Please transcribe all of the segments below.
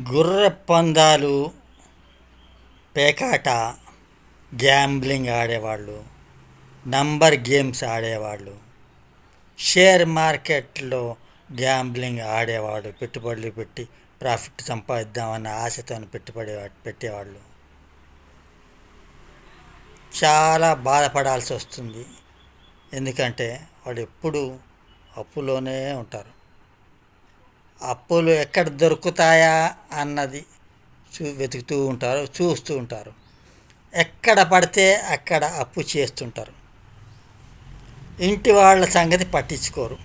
గుర్ర పందాలు పేకాట గ్యాంబ్లింగ్ ఆడేవాళ్ళు నంబర్ గేమ్స్ ఆడేవాళ్ళు షేర్ మార్కెట్లో గ్యాంబ్లింగ్ ఆడేవాడు పెట్టుబడులు పెట్టి ప్రాఫిట్ సంపాదిద్దామన్న ఆశతో పెట్టుబడి పెట్టేవాళ్ళు. చాలా బాధపడాల్సి వస్తుంది. ఎందుకంటే వాళ్ళు ఎప్పుడు అప్పులోనే ఉంటారు. అప్పులు ఎక్కడ దొరుకుతాయా అన్నది చూ వెతుకుతూ ఉంటారు చూస్తూ ఉంటారు. ఎక్కడ పడితే అక్కడ అప్పు చేస్తుంటారు. ఇంటి వాళ్ళ సంగతి పట్టించుకోరు.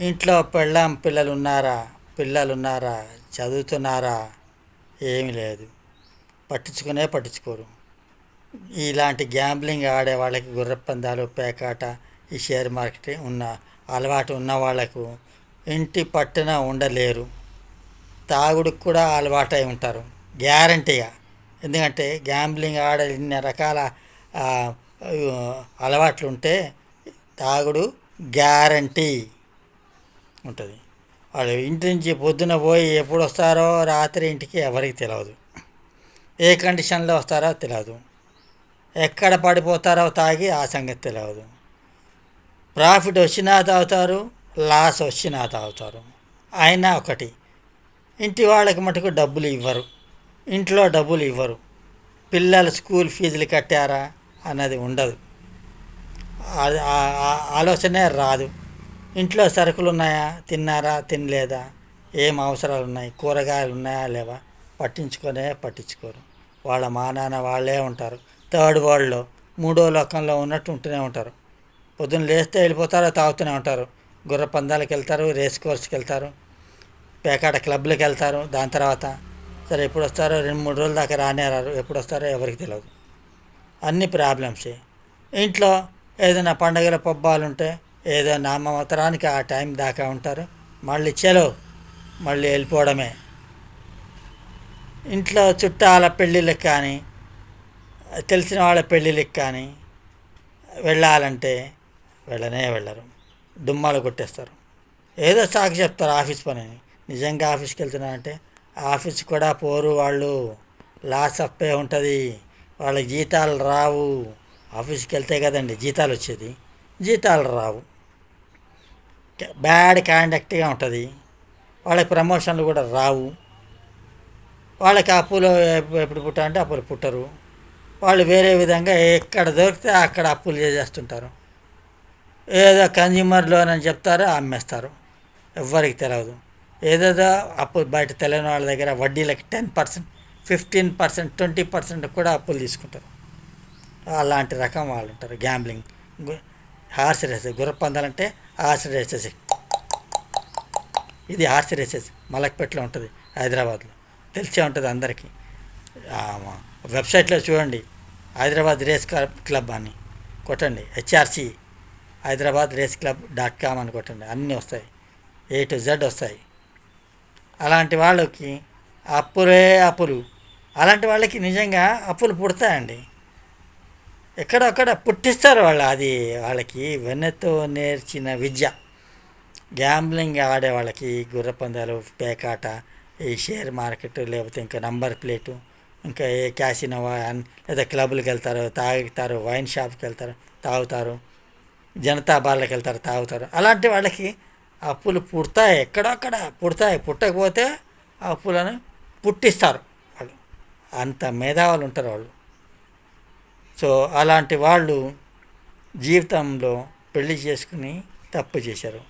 ఇంట్లో పెళ్ళాం పిల్లలు ఉన్నారా పిల్లలు ఉన్నారా చదువుతున్నారా ఏమీ లేదు. పట్టించుకునే పట్టించుకోరు. ఇలాంటి గ్యాంబ్లింగ్ ఆడే వాళ్ళకి గుర్రపందాలు పేకాట ఈ షేర్ మార్కెట్ ఉన్న అలవాటు ఉన్న వాళ్ళకు ఇంటి పట్టున ఉండలేరు. తాగుడు కూడా అలవాటై ఉంటారు. గ్యారంటీగా ఎందుకంటే గ్యాంబ్లింగ్ ఆడే ఇన్ని రకాల అలవాట్లు ఉంటే తాగుడు గ్యారంటీ ఉంటుంది. వాళ్ళు ఇంటి నుంచి పొద్దున పోయి ఎప్పుడు వస్తారో రాత్రి ఇంటికి ఎవరికి తెలియదు ఏ కండిషన్లో వస్తారో తెలియదు ఎక్కడ పడిపోతారో తాగి ఆ సంగతి తెలియదు ప్రాఫిట్ వచ్చినా తాగుతారు లాస్ వచ్చినా తాగుతారు. అయినా ఒకటి ఇంటి వాళ్ళకి మటుకు డబ్బులు ఇవ్వరు. ఇంట్లో డబ్బులు ఇవ్వరు. పిల్లలు స్కూల్ ఫీజులు కట్టారా అన్నది ఉండదు. ఆలోచనే రాదు. ఇంట్లో సరుకులు ఉన్నాయా? తిన్నారా? తినలేదా? ఏం అవసరాలు ఉన్నాయి? కూరగాయలు ఉన్నాయా? లేవా? పట్టించుకొనే పట్టించుకోరు. వాళ్ళ మా నాన్న వాళ్ళే ఉంటారు. థర్డ్ వరల్డ్లో మూడో లోకంలో ఉన్నట్టు ఉంటూనే ఉంటారు. పొద్దున్న లేస్తే వెళ్ళిపోతారో? తాగుతూనే ఉంటారు. గుర్ర పందాలకు వెళ్తారు రేస్ కోర్స్కి వెళ్తారు పేకాట క్లబ్లకు వెళ్తారు. దాని తర్వాత సరే ఎప్పుడు వస్తారో రెండు మూడు రోజుల దాకా రానేరారు ఎప్పుడు వస్తారో ఎవరికి తెలియదు అన్ని ప్రాబ్లమ్సే. ఇంట్లో ఏదైనా పండగల పబ్బాలు ఉంటే ఏదో నామవతరానికి ఆ టైం దాకా ఉంటారు. మళ్ళీ చెలో మళ్ళీ వెళ్ళిపోవడమే. ఇంట్లో చుట్టాల పెళ్ళిళ్ళకి కానీ తెలిసిన వాళ్ళ పెళ్ళిళ్ళకి కానీ వెళ్ళాలంటే వెళ్ళనే వెళ్ళరు. దుమ్మాలు కొట్టేస్తారు. ఏదో సాకు చెప్తారు ఆఫీస్ పని. అని. నిజంగా ఆఫీస్కి వెళ్తున్నారంటే ఆఫీస్ కూడా పోరు వాళ్ళు. లాస్ అప్పే ఉంటుంది. వాళ్ళ జీతాలు రావు. ఆఫీస్కి వెళ్తే కదండి జీతాలు వచ్చేది. జీతాలు రావు. బ్యాడ్ కాండక్ట్గా ఉంటుంది. వాళ్ళకి ప్రమోషన్లు కూడా రావు. వాళ్ళకి అప్పులు ఎప్పుడు పుట్టారంటే అప్పులు పుట్టరు. వాళ్ళు వేరే విధంగా ఎక్కడ దొరికితే అక్కడ అప్పులు చేసేస్తుంటారు. ఏదో కన్జ్యూమర్ లోన్ అని చెప్తారో అమ్మేస్తారు. ఎవ్వరికి తెలియదు ఏదేదో అప్పు బయట తెలియని వాళ్ళ దగ్గర వడ్డీలకి ten percent fifteen percent twenty percent కూడా అప్పులు తీసుకుంటారు. అలాంటి రకం వాళ్ళు ఉంటారు. గ్యాంబ్లింగ్. హార్స్ రేసెస్ గుర్రపందాలంటే హార్స్ రేసెస్. ఇది హార్స్ రేసెస్. మలక్పేటలో ఉంటుంది హైదరాబాద్లో. తెలిసే ఉంటుంది అందరికీ. వెబ్సైట్లో చూడండి. హైదరాబాద్ రేస్ క్లబ్ క్లబ్ అని. కొట్టండి. HRC. Hyderabad race club dot com అనుకుంటుంది. అన్నీ వస్తాయి. ఏ టు జెడ్ వస్తాయి. అలాంటి వాళ్ళకి అప్పులే అప్పులు. అలాంటి వాళ్ళకి నిజంగా అప్పులు పుడతాయండి. ఎక్కడొక్కడ పుట్టిస్తారు వాళ్ళు. అది వాళ్ళకి వెన్నెతో నేర్చిన విద్య. గ్యాంబ్లింగ్ ఆడే వాళ్ళకి గుర్ర పందాలు పేకాట ఈ షేర్ మార్కెట్ లేకపోతే ఇంకా నంబర్ ప్లేటు ఇంకా ఏ క్యాసినో లేదా క్లబ్లకు వెళ్తారు తాగుతారు వైన్ షాప్కి వెళ్తారు తాగుతారు. జనతా బార్లకు వెళ్తారు తాగుతారు. అలాంటి వాళ్ళకి అప్పులు పుడతాయి ఎక్కడక్కడ పుడతాయి. పుట్టకపోతే అప్పులను పుట్టిస్తారు వాళ్ళు. అంత మేధావులు ఉంటారు వాళ్ళు. సో అలాంటి వాళ్ళు జీవితంలో పెళ్ళి చేసుకుని తప్పు చేశారు.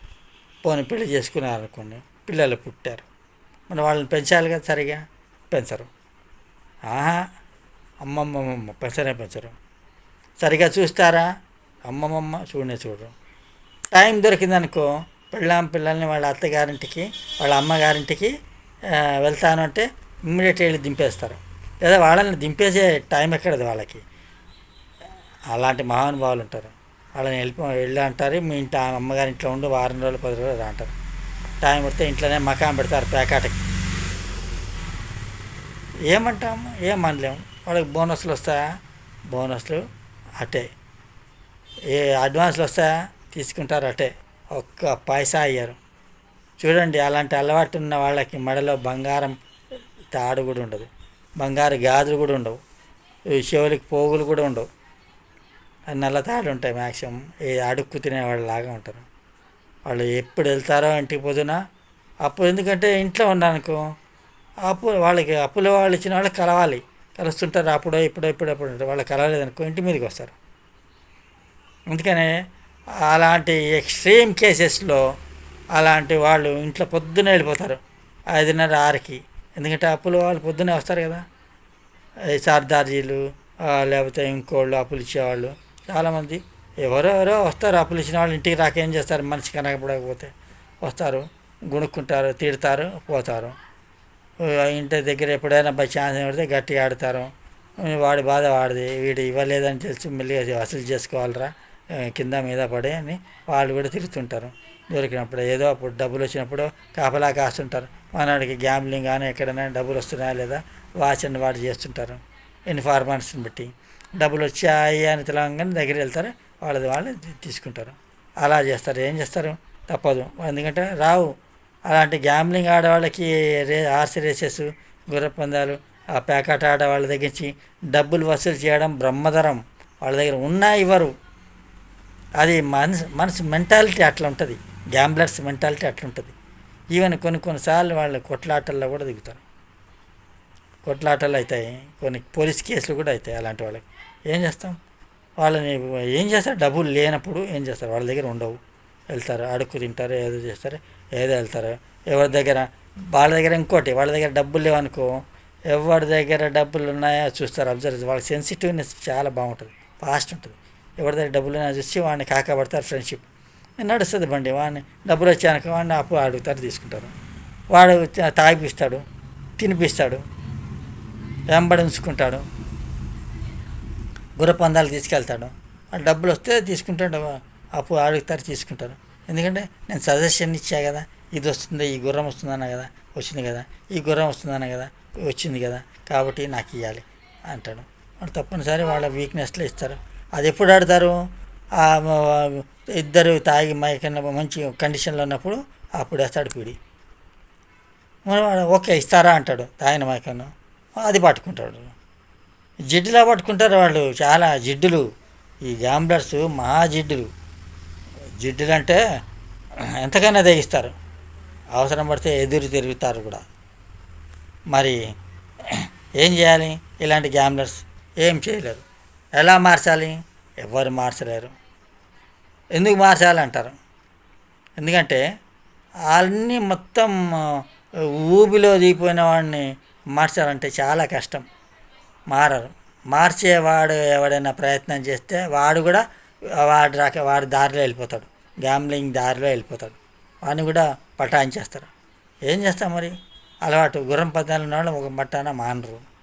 పోనీ పెళ్ళి చేసుకున్నారు అనుకోండి పిల్లలు పుట్టారు. మరి వాళ్ళని పెంచాలి కదా సరిగా? పెంచరు. ఆహా అమ్మమ్మమ్మ పెంచనే పెంచరు. సరిగా చూస్తారా? అమ్మమ్మమ్మ చూడనే చూడరు టైం దొరికిందనుకో పెళ్ళాం పిల్లల్ని వాళ్ళ అత్తగారింటికి వాళ్ళ అమ్మగారింటికి వెళ్తాను అంటే ఇమ్మీడియట్ వెళ్ళి దింపేస్తారు. లేదా వాళ్ళని దింపేసే టైం ఎక్కడది వాళ్ళకి? అలాంటి మహానుభావులు ఉంటారు. వాళ్ళని వెళ్ళి వెళ్ళి అంటారు మీ ఇంటి ఆ అమ్మగారి ఇంట్లో ఉండి వారం రోజులు పది రోజులు అంటారు. టైం పడితే ఇంట్లోనే మకాం పెడతారు పేకాటకి. ఏమంటాము ఏమనలేము వాళ్ళకి బోనస్లు వస్తాయా? బోనస్లు అటే. ఏ అడ్వాన్స్లు వస్తాయా? తీసుకుంటారు అటే. ఒక్క పైసా అయ్యారు చూడండి అలాంటి అలవాటు ఉన్న వాళ్ళకి మెడలో బంగారం తాడు కూడా ఉండదు. బంగారు గాజులు కూడా ఉండవు. ఈ చెవులకి పోగులు కూడా ఉండవు. నల్ల తాడు ఉంటాయి మ్యాక్సిమం ఏ అడుక్కు తినేవాళ్ళలాగా ఉంటారు. వాళ్ళు ఎప్పుడు వెళ్తారో ఇంటికి పొద్దున అప్పుడు ఎందుకంటే ఇంట్లో ఉన్నానుకో అప్పు వాళ్ళకి అప్పులో వాళ్ళు ఇచ్చిన వాళ్ళకి కలవాలి. కలుస్తుంటారు అప్పుడో ఇప్పుడో ఇప్పుడు ఎప్పుడు వాళ్ళు కలవలేదనుకో ఇంటి మీదకి వస్తారు. అందుకనే అలాంటి ఎక్స్ట్రీమ్ కేసెస్లో అలాంటి వాళ్ళు ఇంట్లో పొద్దున్నే వెళ్ళిపోతారు. ఐదున్నర ఆరుకి. ఎందుకంటే అప్పులు వాళ్ళు పొద్దున్నే వస్తారు కదా. సర్దార్జీలు లేకపోతే ఇంకోళ్ళు అప్పులు ఇచ్చేవాళ్ళు చాలామంది. ఎవరెవరో వస్తారు అప్పులు ఇచ్చిన వాళ్ళు ఇంటికి రాక ఏం చేస్తారు? మనిషి కనకపోతే వస్తారు. గుణుక్కుంటారు తిడతారు పోతారు. ఇంటి దగ్గర ఎప్పుడైనా బై ఛాన్స్ పడితే గట్టిగా ఆడతారు. వాడి బాధ వాడిది. వీడు ఇవ్వలేదని తెలిసి మెల్లిగా వసూలు చేసుకోవాలిరా. కింద మీద పడే అని వాళ్ళు కూడా తిరుగుతుంటారు. దొరికినప్పుడు ఏదో అప్పుడు డబ్బులు వచ్చినప్పుడు కాపలా కాస్తుంటారు. మనవాడికి గ్యాంబ్లింగ్ కానీ ఎక్కడైనా డబ్బులు వస్తున్నాయా లేదా వాచ్ అండ్ వాడు చేస్తుంటారు. ఇన్ఫార్మర్స్ని బట్టి డబ్బులు వచ్చాయి అని తెలంగాణ దగ్గర వెళ్తారు. వాళ్ళది వాళ్ళు తీసుకుంటారు. అలా చేస్తారు. ఏం చేస్తారు? తప్పదు. ఎందుకంటే రావు అలాంటి గ్యాంబ్లింగ్ ఆడవాళ్ళకి రే ఆర్సీ రేసెస్ గుర్ర పందాలు ఆ ప్యాకెట్ ఆడ వాళ్ళ దగ్గర నుంచి డబ్బులు వసూలు చేయడం బ్రహ్మధరం వాళ్ళ దగ్గర ఉన్నా ఇవ్వరు. అది మనసు మనసు మెంటాలిటీ అట్లా ఉంటుంది. గ్యాంబ్లర్స్ మెంటాలిటీ అట్లా ఉంటుంది. ఈవెన్ కొన్ని కొన్నిసార్లు వాళ్ళు కొట్లాటల్లో కూడా దిగుతారు. కొట్లాటలు అవుతాయి కొన్ని పోలీస్ కేసులు కూడా అవుతాయి అలాంటి వాళ్ళకి. ఏం చేస్తాం? వాళ్ళని ఏం చేస్తారు? డబ్బులు లేనప్పుడు ఏం చేస్తారు? వాళ్ళ దగ్గర ఉండవు. వెళ్తారు అడుక్కు తింటారు ఏదో చేస్తారు ఏదో వెళ్తారు. ఎవరి దగ్గర? వాళ్ళ దగ్గర ఇంకోటి. వాళ్ళ దగ్గర డబ్బులు లేవనుకో ఎవరి దగ్గర డబ్బులు ఉన్నాయో చూస్తారు అబ్జర్వ్ వాళ్ళ సెన్సిటివ్నెస్ చాలా బాగుంటుంది. ఫాస్ట్ ఉంటుంది. ఎవరి దగ్గర డబ్బులు చూసి వాడిని కాకపడతారు ఫ్రెండ్షిప్ నడుస్తుంది బండి వాడిని డబ్బులు వచ్చాక వాడిని అప్పు అడుగుతారు తీసుకుంటారు. వాడు తాగిపిస్తాడు తినిపిస్తాడు వెంబడి ఉంచుకుంటాడు గుర్ర పందాలు తీసుకెళ్తాడు. ఆ డబ్బులు వస్తే తీసుకుంటాడు అప్పు అడుగుతారు తీసుకుంటారు. ఎందుకంటే నేను సజెషన్ ఇచ్చా కదా ఇది వస్తుంది ఈ గుర్రం వస్తుందన్న కదా వచ్చింది కదా ఈ గుర్రం వస్తుందన్న కదా వచ్చింది కదా కాబట్టి నాకు ఇవ్వాలి అంటాడు. వాడు తప్పనిసరి వాళ్ళ వీక్నెస్లో ఇస్తారు. అది ఎప్పుడు ఆడతారు ఇద్దరు తాగి మైకన్న మంచి కండిషన్లో ఉన్నప్పుడు అప్పుడు వేస్తాడు పీడి. ఓకే ఇస్తారా? అంటాడు. తాగిన మైకన్ను అది పట్టుకుంటాడు. జిడ్డులా పట్టుకుంటారు వాళ్ళు. చాలా జిడ్డులు. ఈ గ్యాంబ్లర్స్ మహా జిడ్డులు. జిడ్డులు అంటే ఎంతకైనా తెగిస్తారు. అవసరం పడితే ఎదురు తిరుగుతారు కూడా. మరి ఏం చేయాలి? ఇలాంటి గ్యాంబ్లర్స్ ఏం చేయలేరు. ఎలా మార్చాలి? ఎవరు మార్చలేరు. ఎందుకు మార్చాలంటారు? ఎందుకంటే అన్నీ మొత్తం ఊబిలో దిగిపోయిన వాడిని మార్చాలంటే చాలా కష్టం. మారరు. మార్చేవాడు ఎవడైనా ప్రయత్నం చేస్తే వాడు కూడా వాడి రాక వాడి దారిలో వెళ్ళిపోతాడు. గ్యాంబ్లింగ్ దారిలో వెళ్ళిపోతాడు. వాడిని కూడా పటాయించేస్తారు. ఏం చేస్తాం మరి? అలవాటు. గుర్రం పద్నాలుగు ఉన్న వాళ్ళు ఒక మట్టాన మానరు.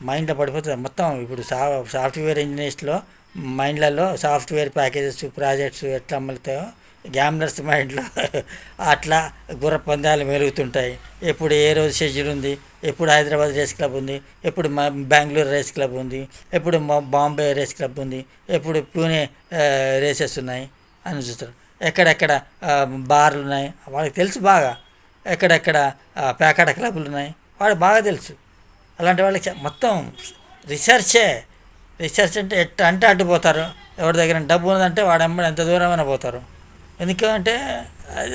మైండ్లో పడిపోతుంది. మొత్తం ఇప్పుడు సా సాఫ్ట్వేర్ ఇంజనీర్స్లో మైండ్లలో సాఫ్ట్వేర్ ప్యాకేజెస్ ప్రాజెక్ట్స్ ఎట్లా అమ్ముతాయో గ్యామ్లర్స్ మైండ్లో అట్లా గుర్ర పందాలు మెరుగుతుంటాయి. ఎప్పుడు ఏ రోజు షెడ్యూల్ ఉంది ఎప్పుడు హైదరాబాద్ రేస్ క్లబ్ ఉంది ఎప్పుడు బెంగళూరు రేస్ క్లబ్ ఉంది ఎప్పుడు బాంబే రేస్ క్లబ్ ఉంది ఎప్పుడు పూణే రేసెస్ ఉన్నాయి అని చూస్తారు. ఎక్కడెక్కడ బార్లు ఉన్నాయి వాళ్ళకి తెలుసు బాగా. ఎక్కడెక్కడ ఆ, పేకాట క్లబ్లు ఉన్నాయి వాడు బాగా తెలుసు. అలాంటి వాళ్ళకి మొత్తం రీసెర్చే రీసెర్చ్ అంటే ఎట్ట అంటే అడ్డు పోతారు. ఎవరి దగ్గర డబ్బు ఉందంటే వాడు అమ్మడు ఎంత దూరమైనా పోతారు. ఎందుకంటే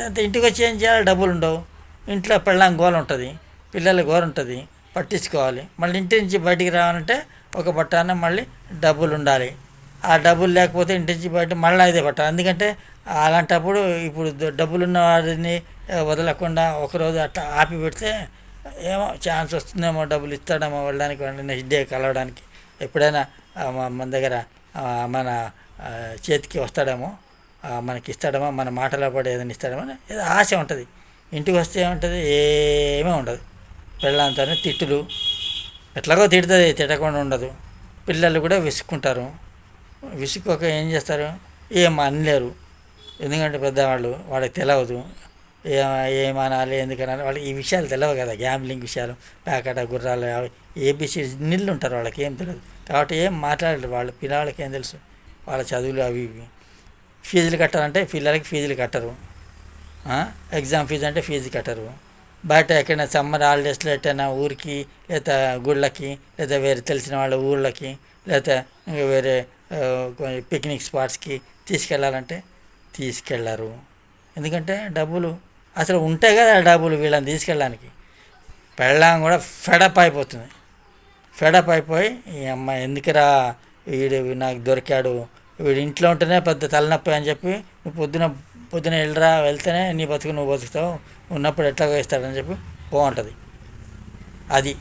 అంత ఇంటికి వచ్చి ఏం చేయాలి? డబ్బులు ఉండవు. ఇంట్లో పెళ్ళాం గోల ఉంటుంది. పిల్లల గోర ఉంటుంది. పట్టించుకోవాలి. మళ్ళీ ఇంటి నుంచి బయటికి రావాలంటే ఒక పట్టాన మళ్ళీ డబ్బులు ఉండాలి. ఆ డబ్బులు లేకపోతే ఇంటి నుంచి బయట మళ్ళీ ఇదే పట్టాలి. ఎందుకంటే అలాంటప్పుడు ఇప్పుడు ద- డబ్బులున్న వారిని వదలకుండా ఒకరోజు అట్లా ఆపి పెడితే ఏమో ఛాన్స్ వస్తుందేమో డబ్బులు ఇస్తాడేమో వెళ్ళడానికి నెక్స్ట్ డే కలవడానికి. ఎప్పుడైనా మన దగ్గర మన చేతికి వస్తాడేమో మనకి ఇస్తాడేమో మన మాటలో పడి ఏదైనా ఇస్తాడేమో ఏదో ఆశ ఉంటుంది. ఇంటికి వస్తే ఏముంటుంది? ఏమీ ఉండదు. పెళ్ళంతానే తిట్టులు ఎట్లాగో తిడుతుంది తిట్టకుండా ఉండదు. పిల్లలు కూడా విసుక్కుంటారు. విసుక్కోక ఏం చేస్తారు? ఏం అనలేరు. ఎందుకంటే పెద్దవాళ్ళు వాళ్ళకి తెలియదు ఏమనాలి ఎందుకనాలి వాళ్ళకి ఈ విషయాలు తెలియవు కదా గ్యాంబ్లింగ్ విషయాలు ప్యాకెట్ గుర్రాలు అవి ఏబిసి నిల్లు ఉంటారు వాళ్ళకి ఏం తెలియదు కాబట్టి ఏం మాట్లాడరు వాళ్ళు పిల్లలకి ఏం తెలుసు? వాళ్ళ చదువులు అవి ఇవి. ఫీజులు కట్టాలంటే పిల్లలకి ఫీజులు కట్టరు. ఎగ్జామ్ ఫీజు అంటే ఫీజు కట్టరు. బయట ఎక్కడైనా సమ్మర్ హాలిడేస్లో ఎట్టైనా ఊరికి లేదా గుళ్ళకి లేదా వేరే తెలిసిన వాళ్ళ ఊళ్ళకి లేదా వేరే పిక్నిక్ స్పాట్స్కి తీసుకెళ్ళాలంటే తీసుకెళ్ళరు. ఎందుకంటే డబ్బులు అసలు ఉంటాయి కదా డబ్బులు వీళ్ళని తీసుకెళ్ళడానికి. పెళ్ళాం కూడా ఫెడప్ అయిపోతుంది. ఫెడప్ అయిపోయి ఈ అమ్మ ఎందుకురా వీడు నాకు దొరికాడు. వీడు ఇంట్లో ఉంటేనే పెద్ద తలనొప్పి అని చెప్పి నువ్వు పొద్దున పొద్దున వెళ్ళరా వెళ్తేనే నీ బతుకు నువ్వు బతుకుతావు. ఉన్నప్పుడు ఎట్లాగో ఇస్తాడని చెప్పి బాగుంటుంది. అది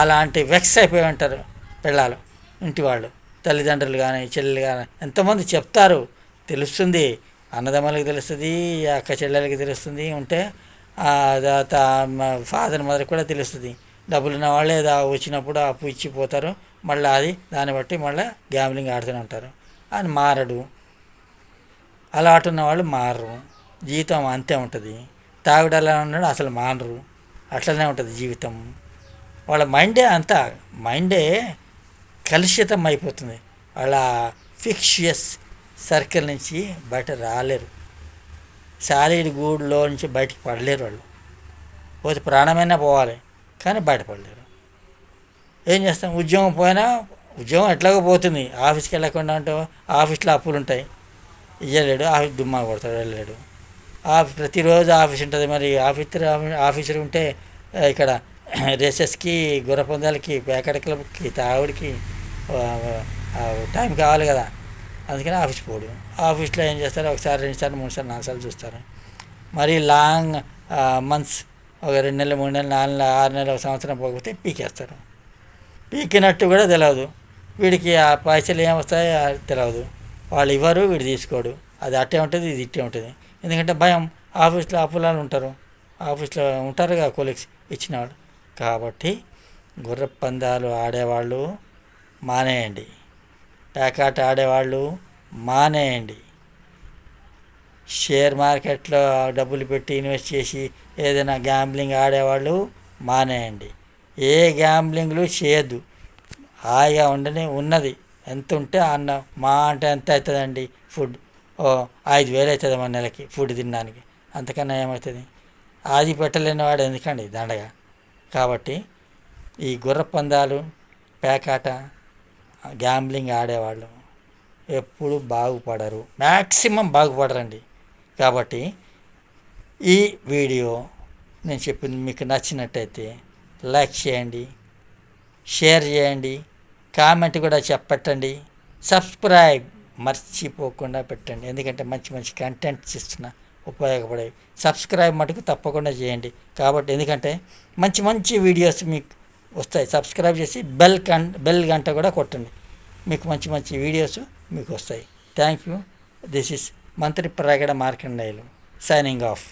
అలాంటి వెక్స్ అయిపోయి ఉంటారు పిల్లలు ఇంటి వాళ్ళు. తల్లిదండ్రులు కానీ చెల్లెలు కానీ ఎంతోమంది చెప్తారు తెలుస్తుంది. అన్నదమ్ములకి తెలుస్తుంది అక్క చెల్లెలకి తెలుస్తుంది ఉంటే తర్వాత ఫాదర్ మదర్ కూడా తెలుస్తుంది. డబ్బులు ఉన్న వాళ్ళే వచ్చినప్పుడు అప్పు ఇచ్చిపోతారు మళ్ళీ అది దాన్ని బట్టి మళ్ళీ గ్యామ్లింగ్ ఆడుతూనే ఉంటారు. అని మారడు. అలా ఆటున్న వాళ్ళు మారరు. జీవితం అంతే ఉంటుంది. తాగుడు అలా ఉన్నాడు అసలు మానరు. అట్లనే ఉంటుంది జీవితం. వాళ్ళ మైండే అంతా మైండే కలుషితం అయిపోతుంది. వాళ్ళ ఫిక్షియస్ సర్కిల్ నుంచి బయట రాలేరు. సాలిడ్ గూడులో నుంచి బయటికి పడలేరు వాళ్ళు. పోతే ప్రాణమైనా పోవాలి కానీ బయటపడలేరు ఏం చేస్తాం? ఉద్యోగం పోయినా ఉద్యోగం ఎట్లాగో పోతుంది. ఆఫీస్కి వెళ్ళకుండా అంటే ఆఫీస్లో అప్పులు ఉంటాయి. ఇయ్యలేడు ఆఫీస్ దుమ్మా కొడతాడు వెళ్ళలేడు. ఆఫీస్ ప్రతిరోజు ఆఫీస్ ఉంటుంది. మరి ఆఫీసర్ ఆఫీసర్ ఉంటే ఇక్కడ రేసెస్కి గుర్రపొందాలకి పేకడ క్లబ్కి తాగుడికి టైం కావాలి కదా. అందుకని ఆఫీస్ పోడు. ఆఫీస్లో ఏం చేస్తారు? ఒకసారి రెండుసార్లు మూడుసార్లు మూడు సార్లు చూస్తారు. మరి లాంగ్ మంత్స్ ఒక రెండు నెలలు మూడు నెలలు నాలుగు నెలలు ఆరు నెలలు ఒక సంవత్సరం పోకపోతే పీకేస్తారు. పీకినట్టు కూడా తెలియదు వీడికి ఆ పైసలు ఏమొస్తాయో అది తెలియదు వాళ్ళు ఇవ్వరు వీడు తీసుకోడు. అది అట్టే ఉంటుంది ఇది ఇట్టే ఉంటుంది. ఎందుకంటే భయం. ఆఫీస్లో అప్పులాలు ఉంటారు. ఆఫీస్లో ఉంటారు కదా కొలీగ్స్ ఇచ్చినవాడు కాబట్టి గుర్ర పందాలు ఆడేవాళ్ళు మానేయండి. పేకాట ఆడేవాళ్ళు మానేయండి. షేర్ మార్కెట్లో డబ్బులు పెట్టి ఇన్వెస్ట్ చేసి ఏదైనా గ్యాంబ్లింగ్ ఆడేవాళ్ళు మానేయండి. ఏ గ్యాంబ్లింగ్లు చేయొద్దు. హాయిగా ఉండని ఉన్నది. ఎంత ఉంటే అన్న మా అంటే ఎంత అవుతుందండి ఫుడ్? ఓ ఐదు వేలు అవుతుంది మన నెలకి ఫుడ్ తినడానికి. అంతకన్నా ఏమవుతుంది? అది పెట్టలేని వాడు ఎందుకండి దండగా? కాబట్టి ఈ గుర్ర పందాలు పేకాట గ్యాంబ్లింగ్ ఆడేవాళ్ళు ఎప్పుడు బాగుపడరు. మ్యాక్సిమం బాగుపడరండి. కాబట్టి ఈ వీడియో నేను చెప్పింది మీకు నచ్చినట్టయితే లైక్ చేయండి షేర్ చేయండి కామెంట్ కూడా చెప్పట్టండి సబ్స్క్రైబ్ మర్చిపోకుండా పెట్టండి. ఎందుకంటే మంచి మంచి కంటెంట్స్ ఇస్తున్నా ఉపయోగపడే సబ్స్క్రైబ్ మటుకు తప్పకుండా చేయండి. కాబట్టి ఎందుకంటే మంచి మంచి వీడియోస్ మీకు వస్తాయి. సబ్స్క్రైబ్ చేసి బెల్ కన్ బెల్ గంట కూడా కొట్టండి. మీకు మంచి మంచి వీడియోస్ మీకు వస్తాయి. థ్యాంక్ యూ దిస్ ఇస్ మంత్రి ప్రగడ మార్కండేయులు సైనింగ్ ఆఫ్